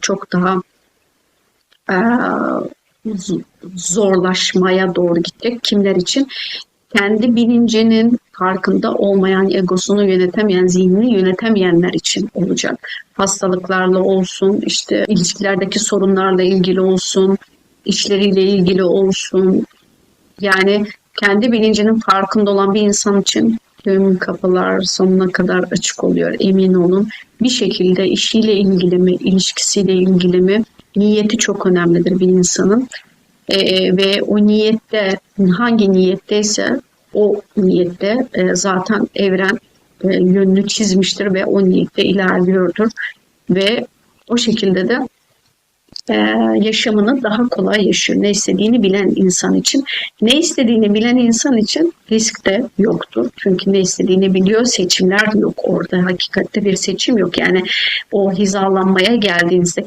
çok daha e, zorlaşmaya doğru gidecek. Kimler için? Kendi bilincinin farkında olmayan, egosunu yönetemeyen, zihnini yönetemeyenler için olacak. Hastalıklarla olsun, işte ilişkilerdeki sorunlarla ilgili olsun, işleriyle ilgili olsun. Yani kendi bilincinin farkında olan bir insan için tüm kapılar sonuna kadar açık oluyor. Emin olun. Bir şekilde işiyle ilgili mi, ilişkisiyle ilgili mi, niyeti çok önemlidir bir insanın. Ee, ve o niyette hangi niyetteyse o niyette e, zaten evren e, yönünü çizmiştir ve o niyette ilerliyordur ve o şekilde de e, yaşamını daha kolay yaşıyor. Ne istediğini bilen insan için. Ne istediğini bilen insan için risk de yoktur. Çünkü ne istediğini biliyor, seçimler yok orada. Hakikatte bir seçim yok. Yani o hizalanmaya geldiğinizde